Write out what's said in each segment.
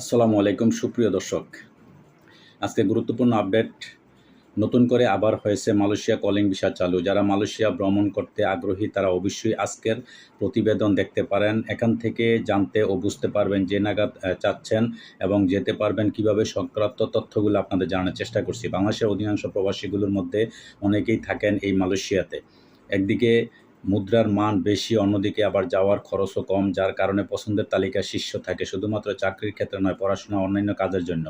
আসসালামু আলাইকুম, সুপ্রিয় দর্শক। আজকে গুরুত্বপূর্ণ আপডেট নতুন করে আবার হয়েছে মালয়েশিয়া কলিং ভিসা চালু। যারা মালয়েশিয়া ভ্রমণ করতে আগ্রহী, তারা অবশ্যই আজকের প্রতিবেদন দেখতে পারেন। এখান থেকে জানতে ও বুঝতে পারবেন যে নাগাদ চাচ্ছেন এবং যেতে পারবেন কীভাবে সংক্রান্ত তথ্যগুলো আপনাদের জানার চেষ্টা করছি। বাংলাদেশের অধিকাংশ প্রবাসীগুলোর মধ্যে অনেকেই থাকেন এই মালয়েশিয়াতে। একদিকে মুদ্রার মান বেশি, অন্যদিকে আবার যাওয়ার খরচও কম, যার কারণে পছন্দের তালিকা শীর্ষ থাকে, শুধুমাত্র চাকরির ক্ষেত্রে নয়, পড়াশোনা অন্যান্য কাজের জন্য।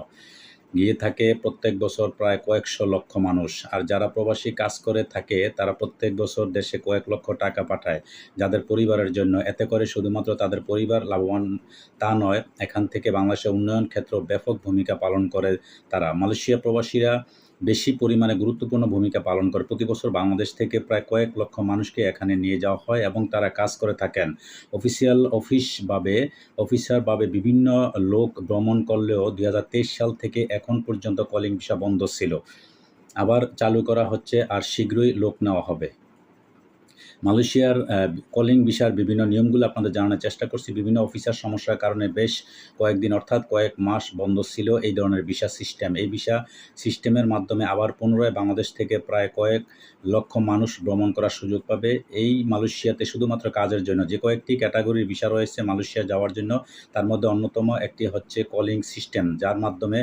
গিয়ে থাকে প্রত্যেক বছর প্রায় কয়েকশো লক্ষ মানুষ, আর যারা প্রবাসী কাজ করে থাকে, তারা প্রত্যেক বছর দেশে কয়েক লক্ষ টাকা পাঠায় যাদের পরিবারের জন্য। এতে করে শুধুমাত্র তাদের পরিবার লাভবান তা নয়, এখান থেকে বাংলাদেশের উন্নয়ন ক্ষেত্র ব্যাপক ভূমিকা পালন করে তারা। মালয়েশিয়া প্রবাসীরা বেশি পরিমাণে গুরুত্বপূর্ণ ভূমিকা পালন করে। প্রতি বছর বাংলাদেশ থেকে প্রায় কয়েক লক্ষ মানুষকে এখানে নিয়ে যাওয়া হয় এবং তারা কাজ করে থাকেন। অফিসিয়াল অফিসভাবে অফিসারভাবে বিভিন্ন লোক ভ্রমণ করলেও দু হাজার তেইশ সাল থেকে এখন পর্যন্ত কলিং ভিসা বন্ধ ছিল। আবার চালু করা হচ্ছে আর শীঘ্রই লোক নেওয়া হবে। মালয়েশিয়ার কলিং ভিসার বিভিন্ন নিয়মগুলো আপনাদের জানানোর চেষ্টা করছি। বিভিন্ন অফিসার সমস্যার কারণে বেশ কয়েকদিন, অর্থাৎ কয়েক মাস বন্ধ ছিল এই ধরনের ভিসা সিস্টেম। এই ভিসা সিস্টেমের মাধ্যমে আবার পুনরায় বাংলাদেশ থেকে প্রায় কয়েক লক্ষ মানুষ ভ্রমণ করার সুযোগ পাবে। এই মালয়েশিয়াতে শুধুমাত্র কাজের জন্য, যে কয়েকটি ক্যাটাগরির ভিসা রয়েছে মালয়েশিয়া যাওয়ার জন্য, তার মধ্যে অন্যতম একটি হচ্ছে কলিং সিস্টেম, যার মাধ্যমে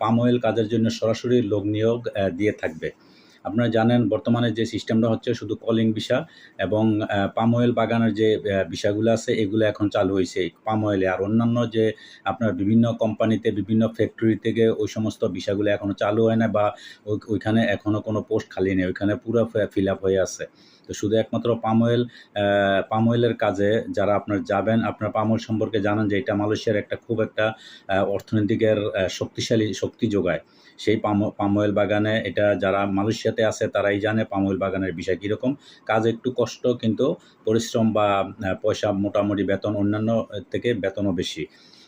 পাম অয়েল কাজের জন্য সরাসরি লোক নিয়োগ দিয়ে থাকবে। আপনারা জানেন বর্তমানে যে সিস্টেমটা হচ্ছে শুধু কলিং ভিসা এবং পাম অয়েল বাগানের যে বিষয়গুলো আছে, এগুলো এখন চালু হয়েছে। পাম অয়েলে আর অন্যান্য যে আপনার বিভিন্ন কোম্পানিতে, বিভিন্ন ফ্যাক্টরি থেকে ওই সমস্ত বিষয়গুলো এখনও চালু হয় না বা ওইখানে এখনও কোনো পোস্ট খালি নেই, ওইখানে পুরো ফিল আপ হয়ে আছে। তো শুধু একমাত্র পাম অয়েল পাম অয়েলের কাজে যারা আপনার যাবেন, আপনার পাম অয়েল সম্পর্কে জানেন যে এটা মালয়েশিয়ার একটা খুব একটা অর্থনৈতিকের শক্তিশালী, শক্তি যোগায়। সেই পাম পাম অয়েল বাগানে এটা যারা মালয়েশিয়াতে আছে, তারাই জানে পামুল বাগানের বিষয় কীরকম। কাজ একটু কষ্ট, কিন্তু পরিশ্রম বা পয়সা মোটামুটি বেতন, অন্যান্য থেকে বেতনও বেশি।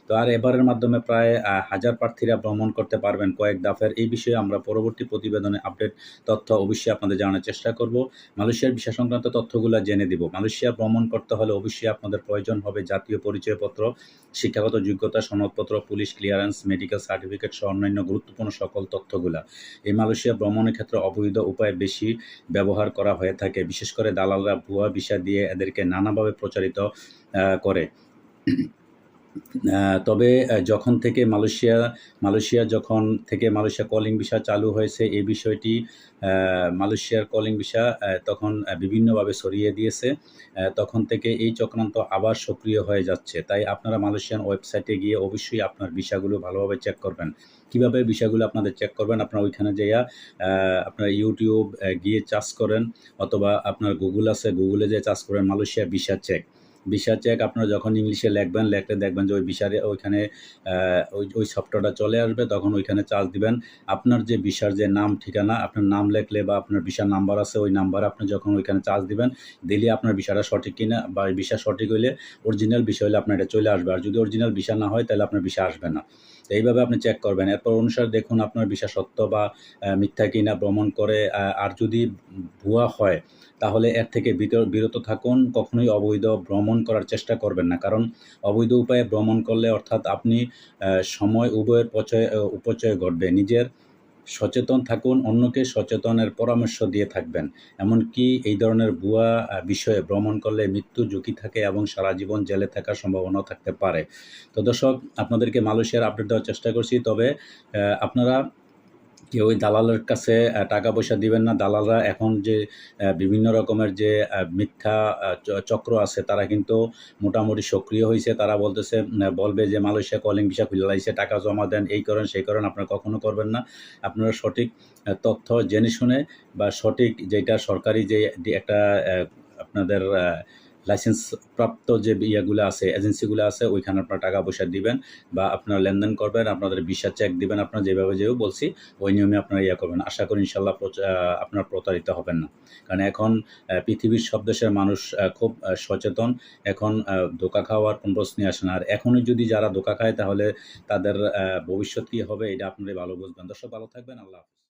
তো আর এবারের মাধ্যমে প্রায় হাজার প্রার্থীরা ভ্রমণ করতে পারবেন কয়েক দাফের। এই বিষয়ে আমরা পরবর্তী প্রতিবেদনে আপডেট তথ্য অবশ্যই আপনাদের জানার চেষ্টা করব। মালয়েশিয়ার ভিসা সংক্রান্ত তথ্যগুলো জেনে দিব। মালয়েশিয়া ভ্রমণ করতে হলে অবশ্যই আপনাদের প্রয়োজন হবে জাতীয় পরিচয়পত্র, শিক্ষাগত যোগ্যতা, সনদপত্র, পুলিশ ক্লিয়ারেন্স মেডিকেল সার্টিফিকেট সহ অন্যান্য গুরুত্বপূর্ণ সকল তথ্যগুলা। এই মালয়েশিয়া ভ্রমণের ক্ষেত্রে অবৈধ উপায় বেশি ব্যবহার করা হয়ে থাকে। বিশেষ করে দালালরা ভুয়া ভিসা দিয়ে এদেরকে নানাভাবে প্রচারিত করে। তবে যখন থেকে মালয়েশিয়া মালয়েশিয়া যখন থেকে মালয়েশিয়া কলিং ভিসা চালু হয়েছে, এই বিষয়টি মালয়েশিয়ার কলিং ভিসা তখন বিভিন্নভাবে সরিয়ে দিয়েছে। তখন থেকে এই চক্রান্ত আবার সক্রিয় হয়ে যাচ্ছে। তাই আপনারা মালয়েশিয়ান ওয়েবসাইটে গিয়ে অবশ্যই আপনার ভিসাগুলো ভালোভাবে চেক করবেন। কীভাবে বিষয়গুলো আপনাদের চেক করবেন? আপনারা ওইখানে যাইয়া আপনার ইউটিউব গিয়ে চার্জ করেন, অথবা আপনার গুগল আছে গুগলে যে চার্জ করেন, Malaysia visa check visa check আপনারা যখন ইংলিশে লিখবেন, লিখলে দেখবেন যে ওই ভিসারে ওইখানে ওই ওই সফটওয়্যারটা চলে আসবে, তখন ওইখানে চার্জ দিবেন। আপনার যে ভিসার যে নাম, ঠিকানা, আপনার নাম লেখলে বা আপনার ভিসার নাম্বার আছে, ওই নাম্বার আপনি যখন ওইখানে চার্জ দিবেন, দিলে আপনার ভিসাটা সঠিক কিনা বা ভিসা সঠিক হইলে অরিজিনাল ভিসা হলে আপনার এটা চলে আসবে। আর যদি অরিজিনাল ভিসা না হয়, তাহলে আপনার ভিসা আসবে না। এইভাবে আপনি চেক করবেন। এরপর অনুসারে দেখুন আপনার ভিসা সত্য বা মিথ্যা কিনা, ভ্রমণ করে আর যদি ভুয়া হয়, তাহলে এর থেকে বিরত থাকুন। কখনোই অবৈধ ভ্রমণ করার চেষ্টা করবেন না। কারণ অবৈধ উপায়ে ভ্রমণ করলে অর্থাৎ আপনি সময় উভয়ের পচয় উপচয় ঘটবে। নিজের সচেতন থাকুন, অন্যকে সচেতনের পরামর্শ দিয়ে থাকবেন। এমনকি এই ধরনের ভুয়া বিষয়ে ভ্রমণ করলে মৃত্যু ঝুঁকি থাকে এবং সারা জীবন জেলে থাকার সম্ভাবনা থাকতে পারে। তো দর্শক, আপনাদেরকে মালয়েশিয়ার আপডেট দেওয়ার চেষ্টা করছি। তবে আপনারা কেউ ওই দালালের কাছে টাকা পয়সা দিবেন না। দালালরা এখন যে বিভিন্ন রকমের যে মিথ্যা চক্র আছে, তারা কিন্তু মোটামুটি সক্রিয় হয়েছে তারা বলতেছে বলবে যে, মালয়েশিয়া কলিং ভিসা খুলে টাকা জমা দেন, এই করেন, সেই করেন, আপনারা কখনো করবেন না। আপনারা সঠিক তথ্য জেনে শুনে বা সঠিক যেটা সরকারি যে একটা আপনাদের লাইসেন্স প্রাপ্ত যে ইয়েগুলো আছে, এজেন্সিগুলো আছে, ওইখানে আপনারা টাকা পয়সা দিবেন বা আপনারা লেনদেন করবেন, আপনাদের ভিসা চেক দিবেন, আপনারা যেভাবে যেভাবে বলছি, ওই নিয়মে আপনারা ইয়ে করবেন। আশা করি ইনশাল্লাহ আপনারা প্রতারিত হবেন না। কারণ এখন পৃথিবীর সব দেশের মানুষ খুব সচেতন। এখন ধোকা খাওয়ার কোনো প্রশ্নই আসে না। আর এখনই যদি যারা ধোকা খায় তাহলে তাদের ভবিষ্যৎ কী হবে, এটা আপনারাই ভালো বুঝবেন। দর্শক, ভালো থাকবেন। আল্লাহ হাফিজ।